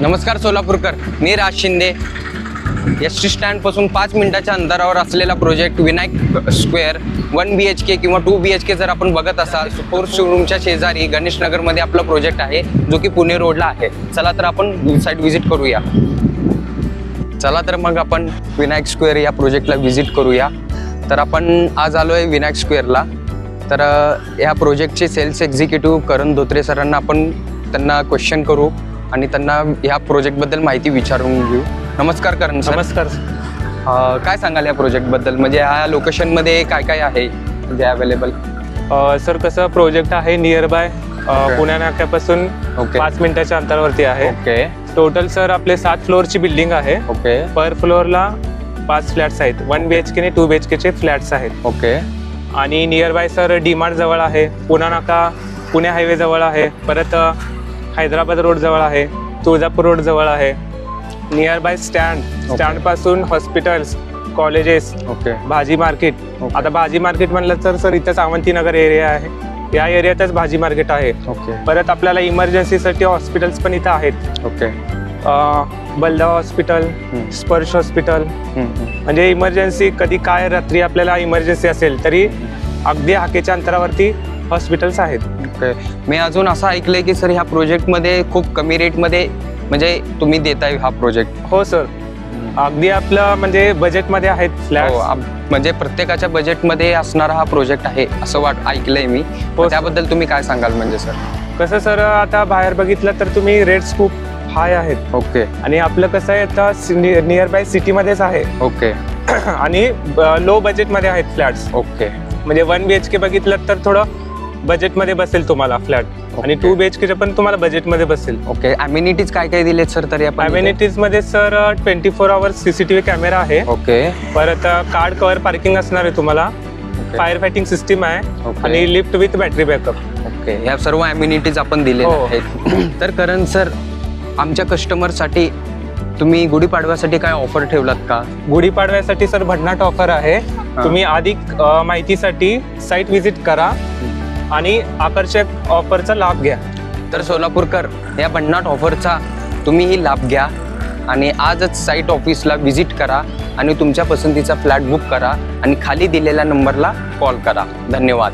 नमस्कार सोलापूरकर मी राज शिंदे. एस टी स्टँडपासून पाच मिनिटाच्या अंतरावर असलेला project Vinayak square one B H K किंवा टू बी एच के जर आपण बघत असाल फोर शोरूमच्या शेजारी गणेशनगरमध्ये आपला प्रोजेक्ट आहे जो की पुणे रोडला आहे. चला तर आपण साईट व्हिजिट करूया. चला तर मग आपण विनायक स्क्वेअर या प्रोजेक्टला व्हिजिट करूया. तर आपण आज आलो आहे विनायक स्क्वेअरला तर या प्रोजेक्टचे सेल्स एक्झिक्युटिव्ह करण धोत्रे सरांना आपण त्यांना क्वेश्चन करू. आणि त्यांना ह्या प्रोजेक्टबद्दल माहिती विचारून घेऊ. नमस्कार करण सर. नमस्कार अ, काय सांगाल या प्रोजेक्टबद्दल? म्हणजे ह्या लोकेशनमध्ये काय काय आहे म्हणजे अवेलेबल अ, सर कसं प्रोजेक्ट आहे नियर बाय Okay. पुण्या नाक्यापासून ओके पाच मिनिटाच्या अंतरावरती आहे. ओके टोटल सर आपले सात फ्लोअरची बिल्डिंग आहे. ओके पर फ्लोअरला पाच फ्लॅट्स आहेत. वन बी एच के ने टू बी एच केचे फ्लॅट्स आहेत. ओके आणि नियर बाय सर डीमार्ट जवळ आहे. पुणा नाका पुणे हायवे जवळ आहे. परत हैदराबाद रोड जवळ आहे तुळजापूर रोड जवळ आहे. नियर बाय स्टँड स्टँडपासून हॉस्पिटल्स कॉलेजेस ओके भाजी मार्केट. आता भाजी मार्केट म्हणलं तर सर इथं सावंतीनगर एरिया आहे. या एरियातच भाजी मार्केट आहे. ओके परत आपल्याला इमर्जन्सीसाठी हॉस्पिटल्स पण इथं आहेत. ओके बलदा हॉस्पिटल. स्पर्श हॉस्पिटल. म्हणजे इमर्जन्सी कधी काय रात्री आपल्याला इमर्जन्सी असेल तरी अगदी हाकेच्या अंतरावरती हॉस्पिटल्स आहेत. ओके मी अजून असं ऐकलंय की सर ह्या प्रोजेक्टमध्ये खूप कमी रेटमध्ये म्हणजे तुम्ही देताय हा प्रोजेक्ट हो सर अगदी आपलं म्हणजे बजेटमध्ये आहेत फ्लॅट हो म्हणजे प्रत्येकाच्या बजेटमध्ये असणारा हा प्रोजेक्ट आहे असं वाट ऐकलंय मी. हो, सर. त्याबद्दल तुम्ही काय सांगाल म्हणजे सर कसं सर आता बाहेर बघितलं तर तुम्ही रेट्स खूप हाय आहेत. ओके आणि आपलं कसं आहे आता नियर बाय सिटीमध्येच आहे. ओके आणि लो बजेटमध्ये आहेत फ्लॅट्स ओके म्हणजे वन बी एच के बघितलं तर थोडं बजेटमध्ये बसेल तुम्हाला फ्लॅट आणि. टू बी एच केचं पण तुम्हाला बजेटमध्ये बसेल. ओके अम्युनिटीज काय काय दिलेत सर तरी आपण इथे? अम्युनिटीजमध्ये sir twenty four hours CCTV camera आहे. ओके परत कार्ड कव्हर पार्किंग असणार आहे तुम्हाला. फायर फायटिंग सिस्टीम आहे. आणि lift with battery backup okay ह्या सर्व अम्युनिटीज आपण दिलेल्या हो. आहेत. तर करण सर आमच्या कस्टमरसाठी तुम्ही गुढीपाडव्यासाठी काय ऑफर ठेवलात का? गुढीपाडव्यासाठी सर भन्नाट ऑफर आहे. तुम्ही अधिक अ, माहितीसाठी साईट व्हिजिट करा. आणि आकर्षक ऑफरचा लाभ घ्या. तर सोलापूरकर या भन्नाट ऑफरचा तुम्हीही लाभ घ्या आणि आजच साईट ऑफिसला व्हिजिट करा आणि तुमच्या पसंतीचा फ्लॅट बुक करा आणि खाली दिलेल्या नंबरला कॉल करा. धन्यवाद.